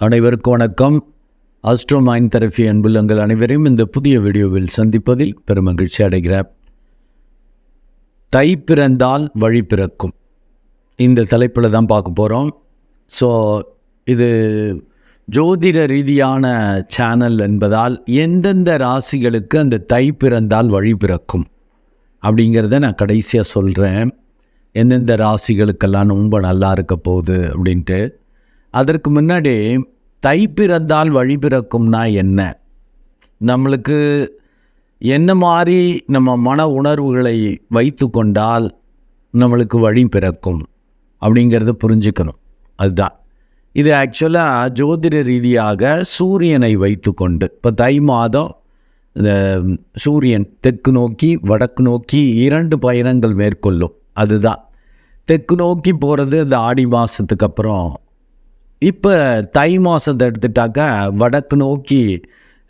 அனைவருக்கும் வணக்கம். Astro mind அன்புள்ளங்கள் அனைவரையும் இந்த புதிய வீடியோவில் சந்திப்பதில் பெருமகிழ்ச்சி அடைகிறேன். தை பிறந்தால் வழி பிறக்கும். இந்த தலைப்பில் தான் பார்க்க போகிறோம் ஸோ இது ஜோதிட ரீதியான சேனல் என்பதால் எந்தெந்த ராசிகளுக்கு அந்த தை பிறந்தால் வழி பிறக்கும் அப்படிங்கிறத நான் கடைசியாக சொல்கிறேன் எந்தெந்த ராசிகளுக்கெல்லாம் ரொம்ப நல்லா இருக்க போகுது அப்படின்ட்டு. அதற்கு முன்னாடி தை பிறந்தால் வழி பிறக்கும்னா என்ன? நம்மளுக்கு என்ன மாதிரி நம்ம மன உணர்வுகளை வைத்து கொண்டால் நம்மளுக்கு வழி பிறக்கும் அப்படிங்கிறத புரிஞ்சுக்கணும். அதுதான். இது ஆக்சுவலாக ஜோதிட ரீதியாக சூரியனை வைத்துக்கொண்டு இப்போ தை மாதம் இந்த சூரியன் தெற்கு நோக்கி வடக்கு நோக்கி இரண்டு பயணங்கள் மேற்கொள்ளும். அதுதான். தெற்கு நோக்கி போகிறது இந்த ஆடி மாதத்துக்கு அப்புறம் இப்போ தை மாதத்தை எடுத்துட்டாக்கா வடக்கு நோக்கி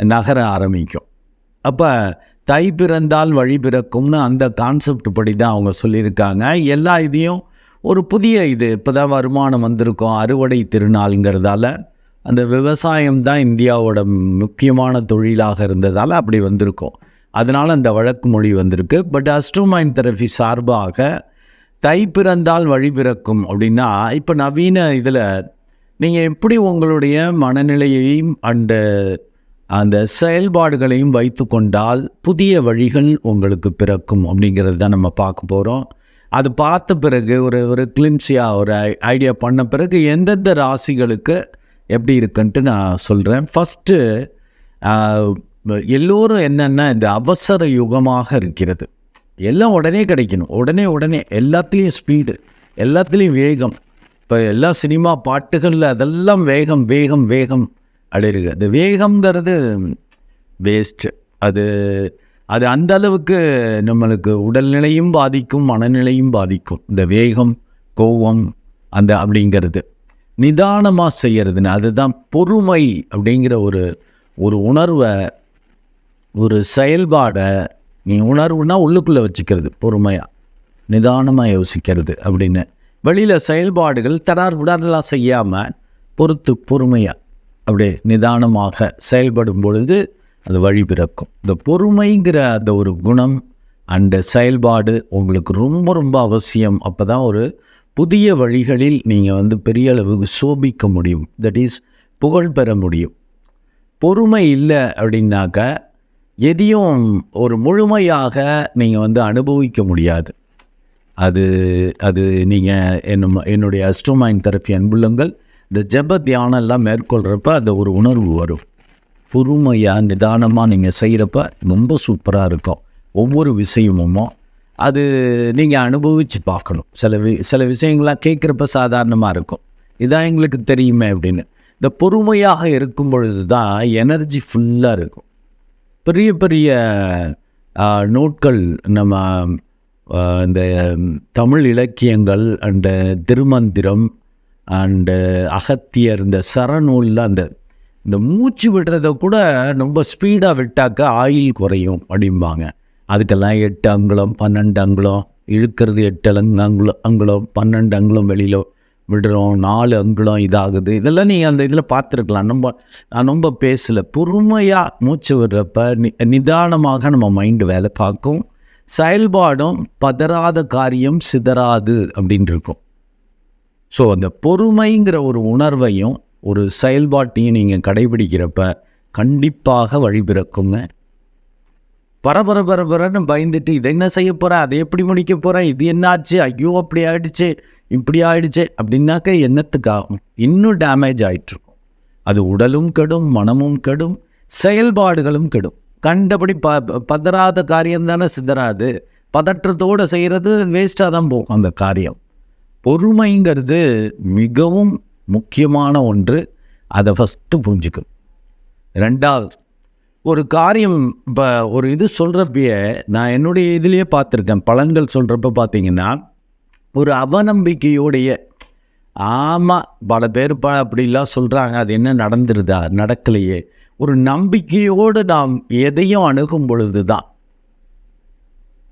நகர ஆரம்பிக்கும். அப்போ தை பிறந்தால் வழி பிறக்கும்னு அந்த கான்செப்ட் படி தான் அவங்க சொல்லியிருக்காங்க. எல்லா இதையும் ஒரு புதிய இது. இப்போ தான் வருமானம் வந்திருக்கும். அறுவடை திருநாளுங்கிறதால அந்த விவசாயம் தான் இந்தியாவோட முக்கியமான தொழிலாக இருந்ததால் அப்படி வந்திருக்கும். அதனால் அந்த வழக்கு மொழி வந்திருக்கு. பட் அஸ்ட்ரோமைன் தெரபி சார்பாக தை பிறந்தால் வழி பிறக்கும் அப்படின்னா இப்போ நவீன இதில் நீங்கள் எப்படி உங்களுடைய மனநிலையையும் அண்டு அந்த செயல்பாடுகளையும் வைத்து கொண்டால் புதிய வழிகள் உங்களுக்கு பிறக்கும் அப்படிங்கிறது தான் நம்ம பார்க்க போகிறோம் அது பார்த்த பிறகு ஒரு ஒரு கிளிம்ஸியாக ஒரு ஐடியா பண்ண பிறகு எந்தெந்த ராசிகளுக்கு எப்படி இருக்குன்ட்டு நான் சொல்கிறேன் ஃபஸ்ட்டு எல்லோரும் என்னென்னா இந்த அவசர யுகமாக இருக்கிறது. எல்லாம் உடனே கிடைக்கணும். உடனே உடனே எல்லாத்துலேயும் ஸ்பீடு எல்லாத்துலேயும் வேகம். இப்போ எல்லா சினிமா பாட்டுகளில் அதெல்லாம் வேகம் வேகம் வேகம் அடையிருக்கு அந்த வேகம்ங்கிறது வேஸ்ட்டு அது அது அந்த அளவுக்கு நம்மளுக்கு உடல்நிலையும் பாதிக்கும் மனநிலையும் பாதிக்கும். இந்த வேகம் கோவம் அந்த அப்படிங்கிறது. நிதானமாக செய்கிறதுன்னு அதுதான் பொறுமை அப்படிங்கிற ஒரு ஒரு உணர்வை ஒரு செயல்பாடை நீ உணர்வுனா உள்ளுக்குள்ளே வச்சுக்கிறது பொறுமையாக நிதானமாக யோசிக்கிறது அப்படின்னு. வெளியில் செயல்பாடுகள் தடார் விடாரெல்லாம் செய்யாமல் பொறுத்து பொறுமையாக அப்படியே நிதானமாக செயல்படும் பொழுது அது வழி பிறக்கும். இந்த பொறுமைங்கிற அந்த ஒரு குணம் அந்த செயல்பாடு உங்களுக்கு ரொம்ப ரொம்ப அவசியம். அப்போ தான் ஒரு புதிய வழிகளில் நீங்கள் வந்து பெரிய அளவுக்கு சோபிக்க முடியும். தட் இஸ் புகழ் பெற முடியும். பொறுமை இல்லை அப்படின்னாக்க எதையும் ஒரு முழுமையாக நீங்கள் வந்து அனுபவிக்க முடியாது. அது அது நீங்கள் என்னும் என்னுடைய அஸ்ட்ரோமைன் தெரப்பி அன்புள்ளங்கள் இந்த ஜப தியானம் எல்லாம் மேற்கொள்கிறப்ப அந்த ஒரு உணர்வு வரும். பொறுமையாக நிதானமாக நீங்கள் செய்கிறப்ப ரொம்ப சூப்பராக இருக்கும். ஒவ்வொரு விஷயமும் அது நீங்கள் அனுபவித்து பார்க்கணும். சில வி சில விஷயங்கள்லாம் கேட்குறப்ப சாதாரணமாக இருக்கும். இதான் எங்களுக்கு தெரியுமே அப்படின்னு. இந்த பொறுமையாக இருக்கும் பொழுது தான் எனர்ஜி ஃபுல்லாக இருக்கும். பெரிய பெரிய நூட்கள் நம்ம இந்த தமிழ் இலக்கியங்கள் அண்டு திருமந்திரம் அண்டு அகத்தியர் இந்த சரநூலில் அந்த இந்த மூச்சு விடுறத கூட ரொம்ப ஸ்பீடாக விட்டாக்க ஆயில் குறையும் அப்படிம்பாங்க. அதுக்கெல்லாம் எட்டு அங்குலம் பன்னெண்டு அங்குலம் இழுக்கிறது எட்டு அங்குலம் அங்குலம் பன்னெண்டு அங்குலம் வெளியில் விடுறோம் நாலு அங்குலம் இதாகுது. இதெல்லாம் நீ அந்த இதில் பார்த்துருக்கலாம். நம்ம நான் ரொம்ப பேசலை. பொறுமையாக மூச்சு விடுறப்ப நி நிதானமாக நம்ம மைண்டு வேலை பார்க்கும். செயல்பாடும் பதறாத காரியம் சிதறாது அப்படின்னு இருக்கும் ஸோ அந்த பொறுமைங்கிற ஒரு உணர்வையும் ஒரு செயல்பாட்டையும் நீங்கள் கடைபிடிக்கிறப்ப கண்டிப்பாக வழிபிறக்குங்க. பரபர பரபரன்னு பயந்துட்டு இதை என்ன செய்ய போகிறேன் அதை எப்படி முடிக்க போகிறேன் இது என்ன ஆச்சு? ஐயோ அப்படி ஆயிடுச்சு இப்படி ஆயிடுச்சு அப்படின்னாக்க என்னத்துக்காகும்? இன்னும் டேமேஜ் ஆகிட்டுருக்கும் அது உடலும் கெடும் மனமும் கெடும் செயல்பாடுகளும் கெடும். கண்டபடி ப பதறாத காரியம் தானே சிதறாது. பதற்றத்தோடு செய்கிறது வேஸ்ட்டாக தான் போகும் அந்த காரியம். பொறுமைங்கிறது மிகவும் முக்கியமான ஒன்று. அதை ஃபஸ்ட்டு புரிஞ்சுக்கணும். ரெண்டாவது ஒரு காரியம் இப்போ ஒரு இது சொல்கிறப்பயே நான் என்னுடைய இதுலேயே பார்த்துருக்கேன். பலன்கள் சொல்கிறப்ப பார்த்தீங்கன்னா ஒரு அவநம்பிக்கையோடைய ஆமாம் பல பேர் ப அப்படிலாம் சொல்கிறாங்க அது என்ன நடந்துருதா? நடக்கலையே. ஒரு நம்பிக்கையோடு நாம் எதையும் அணுகும் பொழுது தான்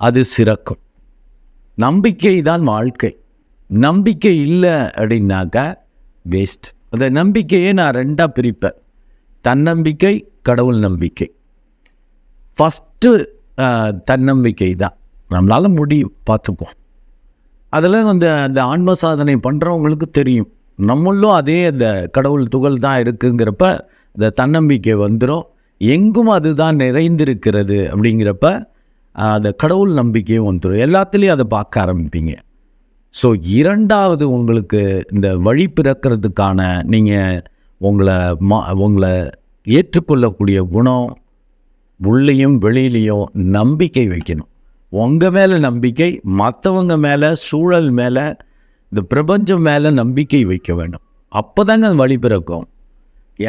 அது சிறக்கும். நம்பிக்கை தான் வாழ்க்கை. நம்பிக்கை இல்லை அப்படின்னாக்கா வேஸ்ட் அந்த நம்பிக்கையை நான் ரெண்டாக பிரிப்பேன். தன்னம்பிக்கை கடவுள் நம்பிக்கை. ஃபஸ்ட்டு தன்னம்பிக்கை தான். நம்மளால் முடியும். பார்த்துப்போம் அதில் அந்த அந்த ஆன்ம சாதனை பண்ணுறவங்களுக்கு தெரியும். நம்மளும் அதே அந்த கடவுள் துகள் தான் இருக்குங்கிறப்ப இந்த தன்னம்பிக்கை வந்துடும் எங்கும் அதுதான் நிறைந்திருக்கிறது அப்படிங்கிறப்ப அந்த கடவுள் நம்பிக்கையும் வந்துடும் எல்லாத்துலேயும் அதை பார்க்க ஆரம்பிப்பீங்க. ஸோ இரண்டாவது உங்களுக்கு இந்த வழி பிறக்கிறதுக்கான நீங்கள் உங்களை மா உங்களை ஏற்றுக்கொள்ளக்கூடிய குணம் உள்ளேயும் வெளியிலையும் நம்பிக்கை வைக்கணும். உங்கள் மேலே நம்பிக்கை மற்றவங்க மேலே சூழல் மேலே இந்த பிரபஞ்சம் மேலே நம்பிக்கை வைக்க வேண்டும். அப்போ தாங்க வழி பிறக்கும்.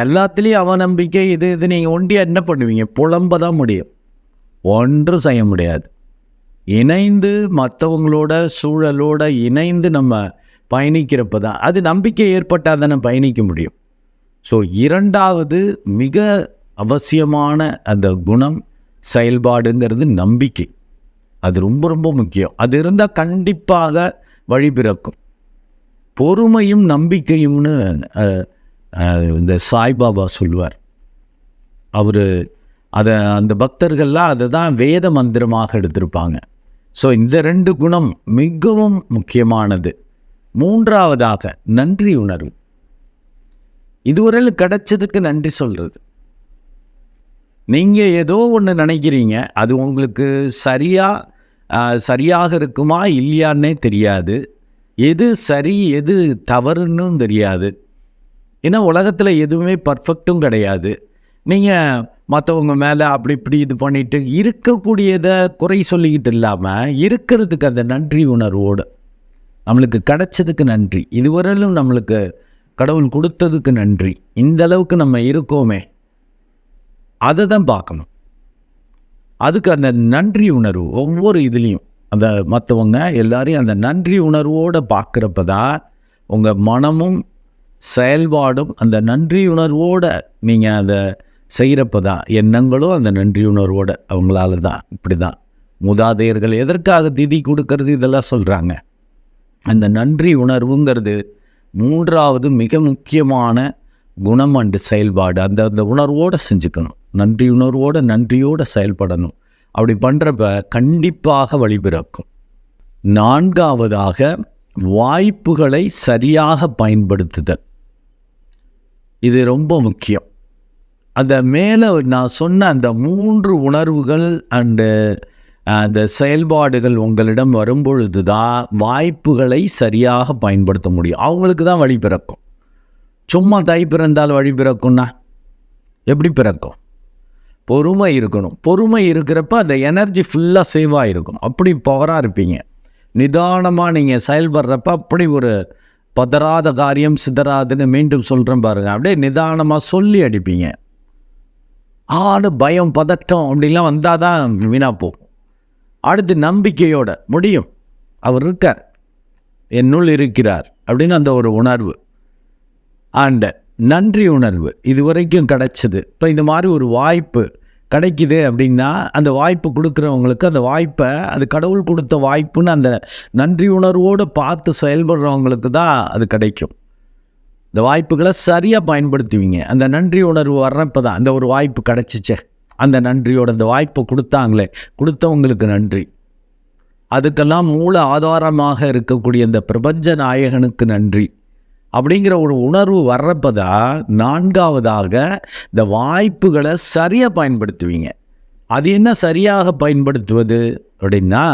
எல்லாத்துலேயும் அவநம்பிக்கை இது இது நீங்கள் ஒண்டியாக என்ன பண்ணுவீங்க? புலம்ப தான் முடியும். ஒன்றும் செய்ய முடியாது. இணைந்து மற்றவங்களோட சூழலோட இணைந்து நம்ம பயணிக்கிறப்ப தான் அது நம்பிக்கை ஏற்பட்டால் தானே பயணிக்க முடியும். ஸோ இரண்டாவது மிக அவசியமான அந்த குணம் செயல்பாடுங்கிறது நம்பிக்கை. அது ரொம்ப ரொம்ப முக்கியம். அது இருந்தால் கண்டிப்பாக வழி பிறக்கும். பொறுமையும் நம்பிக்கையும்னு இந்த சாய்பாபா சொல்லுவார். அவர் அதை அந்த பக்தர்கள்லாம் அதை தான் வேத மந்திரமாக எடுத்திருப்பாங்க. ஸோ இந்த ரெண்டு குணம் மிகவும் முக்கியமானது. மூன்றாவதாக நன்றி உணர்வு. இதுவரையில் கிடைச்சதுக்கு நன்றி சொல்கிறது நீங்கள் ஏதோ ஒன்று நினைக்கிறீங்க அது உங்களுக்கு சரியாக சரியாக இருக்குமா இல்லையான்னே தெரியாது. எது சரி எது தவறுன்னு தெரியாது. ஏன்னா உலகத்தில் எதுவுமே பர்ஃபெக்ட்டும் கிடையாது. நீங்கள் மற்றவங்க மேலே அப்படி இப்படி இது பண்ணிட்டு இருக்கக்கூடியதை குறை சொல்லிக்கிட்டு இல்லாமல் இருக்கிறதுக்கு அந்த நன்றி உணர்வோடு நம்மளுக்கு கிடைச்சதுக்கு நன்றி. இதுவரையிலும் நம்மளுக்கு கடவுள் கொடுத்ததுக்கு நன்றி. இந்த அளவுக்கு நம்ம இருக்கோமே. அதை தான் பார்க்கணும். அதுக்கு அந்த நன்றி உணர்வு ஒவ்வொரு இதுலேயும் அந்த மற்றவங்க எல்லாரையும் அந்த நன்றி உணர்வோடு பார்க்குறப்ப தான் உங்கள் மனமும் செயல்பாடும் அந்த நன்றி உணர்வோடு நீங்கள் அதை செய்கிறப்ப தான் எண்ணங்களும் அந்த நன்றி உணர்வோடு அவங்களால தான் இப்படி தான் மூதாதையர்கள் எதற்காக திதி கொடுக்கறது இதெல்லாம் சொல்கிறாங்க அந்த நன்றி உணர்வுங்கிறது மூன்றாவது மிக முக்கியமான குணம் அண்டு செயல்பாடு. அந்த அந்த உணர்வோடு செஞ்சுக்கணும். நன்றி உணர்வோடு நன்றியோடு செயல்படணும். அப்படி பண்ணுறப்ப கண்டிப்பாக வழிபிறக்கும். நான்காவதாக வாய்ப்புகளை சரியாக பயன்படுத்துதல். இது ரொம்ப முக்கியம். அந்த மேலே நான் சொன்ன அந்த மூன்று உணர்வுகள் அண்டு அந்த செயல்பாடுகள் உங்களிடம் வரும்பொழுது தான் வாய்ப்புகளை சரியாக பயன்படுத்த முடியும். அவங்களுக்கு தான் வழி பிறக்கும். சும்மா தை பிறந்தால் வழி பிறக்கும்னா? எப்படி பிறக்கும்? பொறுமை இருக்கணும். பொறுமை இருக்கிறப்ப அந்த எனர்ஜி ஃபுல்லாக சேவாக இருக்கும். அப்படி பவராக இருப்பீங்க. நிதானமாக நீங்கள் செயல்படுறப்ப அப்படி ஒரு பதறாத காரியம் சிதறாதுன்னு மீண்டும் சொல்கிறேன் பாருங்க. அப்படியே நிதானமாக சொல்லி அடிப்பீங்க. ஆடு பயம் பதட்டம் அப்படிலாம் வந்தால் தான் வீணாக போகும். அடுத்து நம்பிக்கையோட முடியும். அவர் இருக்கார். என்னுள் இருக்கிறார் அப்படின்னு அந்த ஒரு உணர்வு. அண்ட் நன்றி உணர்வு. இது வரைக்கும் கிடச்சிது. இப்போ இந்த மாதிரி ஒரு வாய்ப்பு கிடைக்குது அப்படின்னா அந்த வாய்ப்பு கொடுக்குறவங்களுக்கு அந்த வாய்ப்பை அது கடவுள் கொடுத்த வாய்ப்புன்னு அந்த நன்றி உணர்வோடு பார்த்து செயல்படுறவங்களுக்கு தான் அது கிடைக்கும். இந்த வாய்ப்புகளை சரியாக பயன்படுத்துவீங்க. அந்த நன்றி உணர்வு வர்றப்போ தான் அந்த ஒரு வாய்ப்பு கிடைச்சிச்சே. அந்த நன்றியோட அந்த வாய்ப்பை கொடுத்தாங்களே. கொடுத்தவங்களுக்கு நன்றி. அதுக்கெல்லாம் மூல ஆதாரமாக இருக்கக்கூடிய இந்த பிரபஞ்ச நாயகனுக்கு நன்றி. அப்படிங்கிற ஒரு உணர்வு வர்றப்ப தான் நான்காவதாக இந்த வாய்ப்புகளை சரியாக பயன்படுத்துவீங்க. அது என்ன சரியாக பயன்படுத்துவது அப்படின்னா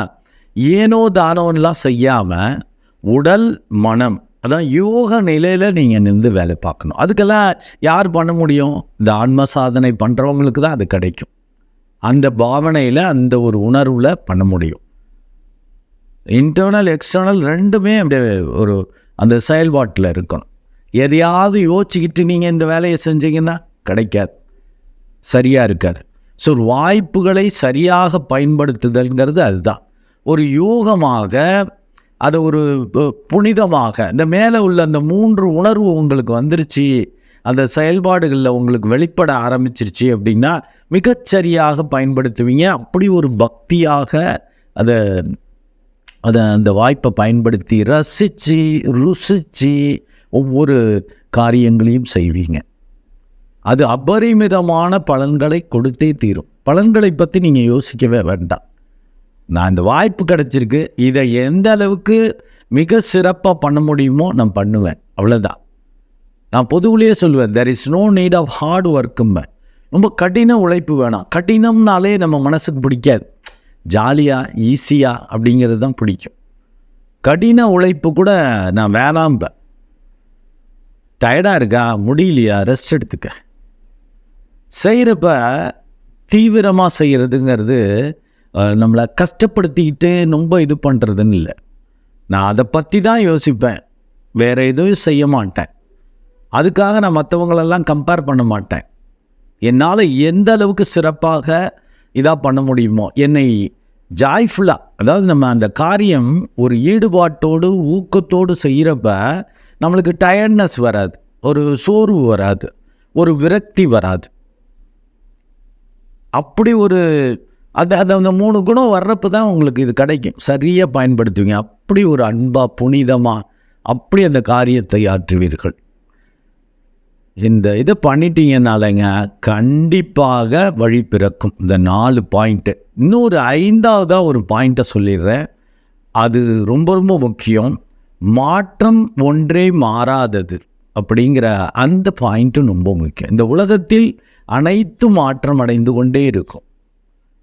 ஏனோ தானோன்னெலாம் செய்யாமல் உடல் மனம் அதான் யோக நிலையில் நீங்கள் நின்று வேலை பார்க்கணும். அதுக்கெல்லாம் யார் பண்ண முடியும்? இந்த ஆன்ம சாதனை பண்ணுறவங்களுக்கு தான் அது கிடைக்கும். அந்த பாவனையில் அந்த ஒரு உணர்வில் பண்ண முடியும். இன்டர்னல் எக்ஸ்டர்னல் ரெண்டுமே அப்படியே ஒரு அந்த செயல்பாட்டில் இருக்கணும். எதையாவது யோசிச்சுக்கிட்டு நீங்கள் இந்த வேலையை செஞ்சீங்கன்னா கிடைக்காது. சரியாக இருக்காது. ஸோ வாய்ப்புகளை சரியாக பயன்படுத்துதல்ங்கிறது அதுதான். ஒரு யோகமாக அதை ஒரு பு- புனிதமாக இந்த மேலே உள்ள அந்த மூன்று உணர்வு உங்களுக்கு வந்துருச்சு அந்த செயல்பாடுகளில் உங்களுக்கு வெளிப்பட ஆரம்பிச்சிருச்சு அப்படின்னா மிகச்சரியாக பயன்படுத்துவீங்க. அப்படி ஒரு பக்தியாக அதை அதை அந்த வாய்ப்பை பயன்படுத்தி ரசித்து ருசித்து ஒவ்வொரு காரியங்களையும் செய்வீங்க. அது அபரிமிதமான பலன்களை கொடுத்தே தீரும். பலன்களை பற்றி நீங்கள் யோசிக்கவே வேண்டாம். நான் இந்த வாய்ப்பு கிடச்சிருக்கு. இதை எந்த அளவுக்கு மிக சிறப்பாக பண்ண முடியுமோ நான் பண்ணுவேன். அவ்வளோதான் நான் பொதுவிலேயே சொல்லுவேன் there is no need of hard ஒர்க்கும்ப ரொம்ப கடின உழைப்பு வேணாம். கடினம்னாலே நம்ம மனசுக்கு பிடிக்காது. ஜாலியாக ஈஸியாக அப்படிங்கிறது தான் பிடிக்கும். கடின உழைப்பு கூட நான் வேணாம்பேன் டயர்டாக இருக்கா? முடியலையா? ரெஸ்ட் எடுத்துக்க. செய்கிறப்ப தீவிரமாக செய்கிறதுங்கிறது நம்மளை கஷ்டப்படுத்திக்கிட்டு ரொம்ப இது பண்ணுறதுன்னு இல்லை. நான் அதை பற்றி தான் யோசிப்பேன். வேறு எதுவும் செய்ய மாட்டேன். அதுக்காக நான் மற்றவங்களெல்லாம் கம்பேர் பண்ண மாட்டேன். என்னால் எந்த அளவுக்கு சிறப்பாக இதாக பண்ண முடியுமோ? என்னை ஜாய்ஃபுல்லாக அதாவது நம்ம அந்த காரியம் ஒரு ஈடுபாட்டோடு ஊக்கத்தோடு செய்கிறப்ப நம்மளுக்கு டயர்ட்னஸ் வராது ஒரு சோர்வு வராது ஒரு விரக்தி வராது. அப்படி ஒரு அது அது அந்த மூணு குணம் வர்றப்ப தான் உங்களுக்கு இது கிடைக்கும். சரியாக பயன்படுத்துவீங்க. அப்படி ஒரு அன்பாக புனிதமாக அப்படி அந்த காரியத்தை ஆற்றுவீர்கள். இந்த இதை பண்ணிட்டீங்கனாலங்க கண்டிப்பாக வழி பிறக்கும். இந்த நாலு பாயிண்ட்டு இன்னொரு ஐந்தாவதாக ஒரு பாயிண்ட்டை சொல்லிடுறேன். அது ரொம்ப ரொம்ப முக்கியம். மாற்றம் ஒன்றே மாறாதது அப்படிங்கிற அந்த பாயிண்ட்டும் ரொம்ப முக்கியம். இந்த உலகத்தில் அனைத்து மாற்றம் அடைந்து கொண்டே இருக்கும்.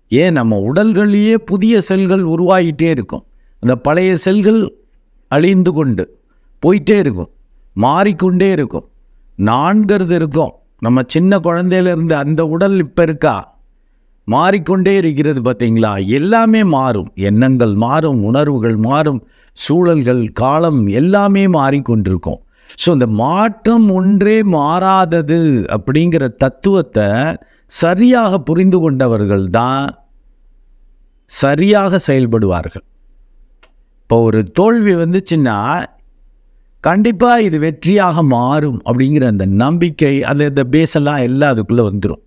ஏன்? நம்ம உடல்கள்லேயே புதிய செல்கள் உருவாகிட்டே இருக்கும். அந்த பழைய செல்கள் அழிந்து கொண்டு போயிட்டே இருக்கும். மாறிக்கொண்டே இருக்கும். நான்கிறது இருக்கும் நம்ம சின்ன குழந்தையிலேருந்து அந்த உடல் இப்போ இருக்கா? மாறிக்கொண்டே இருக்கிறது பார்த்தீங்களா? எல்லாமே மாறும். எண்ணங்கள் மாறும் உணர்வுகள் மாறும் சூழல்கள் காலம் எல்லாமே மாறிக்கொண்டிருக்கும். ஸோ இந்த மாற்றம் ஒன்றே மாறாதது அப்படிங்கிற தத்துவத்தை சரியாக புரிந்து கொண்டவர்கள் தான் சரியாக செயல்படுவார்கள். இப்போ ஒரு தோல்வி வந்துச்சுன்னா கண்டிப்பாக இது வெற்றியாக மாறும் அப்படிங்கிற அந்த நம்பிக்கை அந்த இந்த பேஸெல்லாம் எல்லாம் அதுக்குள்ளே வந்துடும்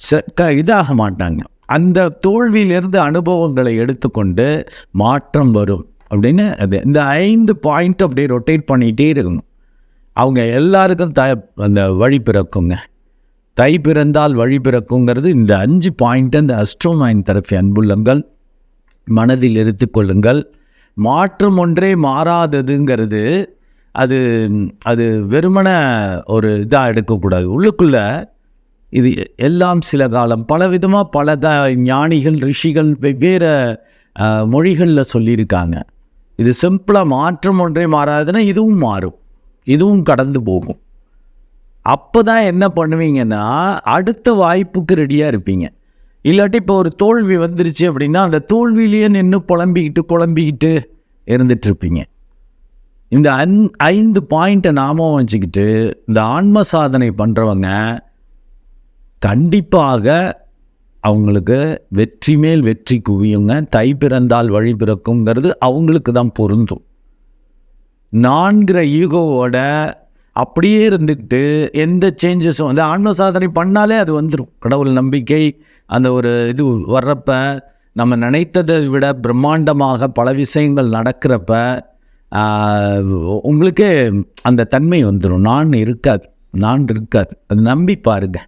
ச க இதாக மாட்டாங்க. அந்த தோல்வியிலிருந்து அனுபவங்களை எடுத்துக்கொண்டு மாற்றம் வரும் அப்படின்னு அது இந்த ஐந்து பாயிண்ட் அப்படியே ரொட்டேட் பண்ணிகிட்டே இருக்கணும். அவங்க எல்லாருக்கும் த அந்த வழி பிறக்குங்க. தை பிறந்தால் வழி பிறக்குங்கிறது இந்த அஞ்சு பாயிண்ட்டை அந்த அஸ்ட்ரோமைன் தரப்பி அன்புள்ளங்கள் மனதில் எடுத்துக்கொள்ளுங்கள் மாற்றம் ஒன்றே மாறாததுங்கிறது அது அது வெறுமன ஒரு இதாக எடுக்கக்கூடாது. உள்ளுக்குள்ளே இது எல்லாம் சில காலம் பல விதமாக பல த ஞானிகள் ரிஷிகள் வெவ்வேறு மொழிகளில் சொல்லியிருக்காங்க. இது சிம்பிளாக மாற்றம் ஒன்றே மாறாதுன்னா இதுவும் மாறும். இதுவும் கடந்து போகும். அப்போ தான் என்ன பண்ணுவீங்கன்னா அடுத்த வாய்ப்புக்கு ரெடியாக இருப்பீங்க. இல்லாட்டி இப்போ ஒரு தோல்வி வந்துருச்சு அப்படின்னா அந்த தோல்வியிலேயே நின்று புலம்பிக்கிட்டு குழம்பிக்கிட்டு இருந்துட்டு இருப்பீங்க இந்த அன் ஐந்து பாயிண்ட்டை நாமும் வச்சுக்கிட்டு இந்த ஆன்ம சாதனை பண்ணுறவங்க கண்டிப்பாக அவங்களுக்கு வெற்றி மேல் வெற்றி குவியுங்க. தை பிறந்தால் வழி பிறக்குங்கிறது அவங்களுக்கு தான் பொருந்தும். நான்கிற ஈகோவோட அப்படியே இருந்துக்கிட்டு எந்த சேஞ்சஸும் வந்து ஆன்ம சாதனை பண்ணாலே அது வந்துடும் கடவுள் நம்பிக்கை அந்த ஒரு இது வர்றப்ப நம்ம நினைத்ததை விட பிரம்மாண்டமாக பல விஷயங்கள் நடக்கிறப்ப உங்களுக்கே அந்த தன்மை வந்துடும் நான் இருக்காது. நான் இருக்காது. அது நம்பி பாருங்க.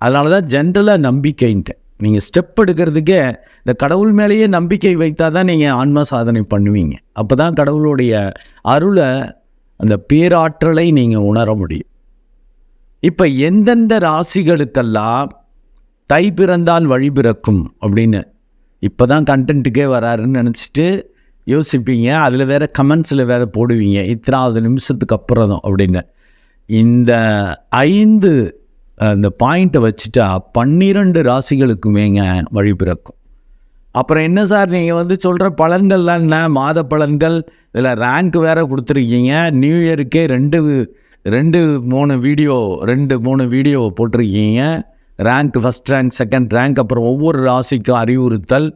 அதனால தான் ஜென்ரலாக நம்பிக்கைன்ட்டு. நீங்கள் ஸ்டெப் எடுக்கிறதுக்கே இந்த கடவுள் மேலேயே நம்பிக்கை வைத்தால் தான் நீங்கள் ஆன்ம சாதனை பண்ணுவீங்க. அப்போ தான் கடவுளுடைய அருளை அந்த பேராற்றலை நீங்கள் உணர முடியும். இப்போ எந்தெந்த ராசிகளுக்கெல்லாம் தை பிறந்தால் வழி பிறக்கும் அப்படின்னு இப்போ தான் கண்டென்ட்டுக்கே வராருன்னு நினச்சிட்டு யோசிப்பீங்க. அதில் வேறு கமெண்ட்ஸில் வேறு போடுவீங்க. இத்தனாவது நிமிஷத்துக்கு அப்புறம் தான் அப்படின்னு. இந்த ஐந்து அந்த பாயிண்ட்டை வச்சுட்டா பன்னிரண்டு ராசிகளுக்குமேங்க வழி பிறக்கும். அப்புறம் என்ன சார் நீங்கள் வந்து சொல்கிற பலன்கள்லாம் என்ன? மாத பலன்கள் இதில் ரேங்க் வேறு கொடுத்துருக்கீங்க. நியூ இயருக்கே ரெண்டு ரெண்டு மூணு வீடியோ ரெண்டு மூணு வீடியோ போட்டிருக்கீங்க. Rank first rank second rank அப்புறம் ஒவ்வொரு ராசிக்கும் அறிவுறுத்தல்.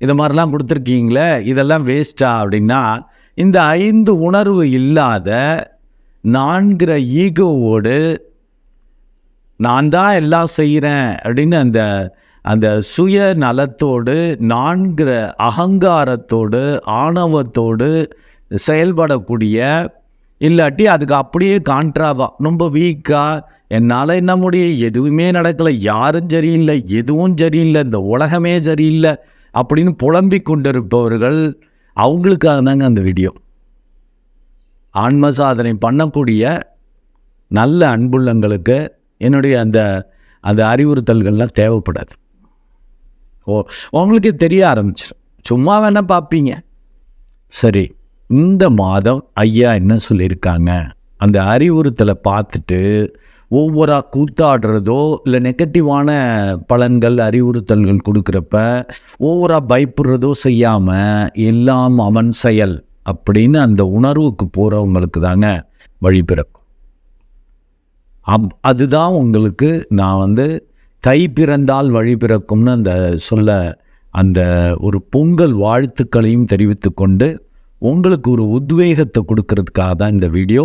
இது மாதிரிலாம் கொடுத்துருக்கீங்களே இதெல்லாம் வேஸ்ட்டா அப்படின்னா இந்த ஐந்து உணர்வு இல்லாத நான்கிற ஈகோவோடு நான் தான் எல்லாம் செய்கிறேன் அப்படின்னு அந்த அந்த சுய நலத்தோடு நான்கிற அகங்காரத்தோடு ஆணவத்தோடு செயல்படக்கூடிய இல்லாட்டி அதுக்கு அப்படியே கான்ட்ராவாக ரொம்ப வீக்காக என்னால் என்ன முடியும்? எதுவுமே நடக்கலை. யாரும் சரியில்லை. எதுவும் சரியில்லை. இந்த உலகமே சரியில்லை அப்படின்னு புலம்பிக் கொண்டிருப்பவர்கள் அவங்களுக்காக தாங்க அந்த வீடியோ. ஆன்ம சாதனை பண்ணக்கூடிய நல்ல அன்புள்ளங்களுக்கு என்னுடைய அந்த அந்த அறிவுறுத்தல்கள்லாம் தேவைப்படாது. ஓ உங்களுக்கு தெரிய ஆரம்பிச்சிடும் சும்மா வேணால் பார்ப்பீங்க சரி இந்த மாதம் ஐயா என்ன சொல்லியிருக்காங்க? அந்த அறிவுறுத்தலை பார்த்துட்டு ஒவ்வொரு கூத்தாடுறதோ இல்லை நெகட்டிவான பலன்கள் அறிவுறுத்தல்கள் கொடுக்குறப்ப ஓவராக பயப்படுறதோ செய்யாமல் எல்லாம் அவன் செயல் அப்படின்னு அந்த உணர்வுக்கு போகிறவங்களுக்கு தாங்க வழி பிறக்கும். அப் அதுதான் உங்களுக்கு நான் வந்து தை பிறந்தால் வழி பிறக்கும்னு அந்த சொல்ல அந்த ஒரு பொங்கல் வாழ்த்துக்களையும் தெரிவித்து கொண்டு உங்களுக்கு ஒரு உத்வேகத்தை கொடுக்கறதுக்காக தான் இந்த வீடியோ.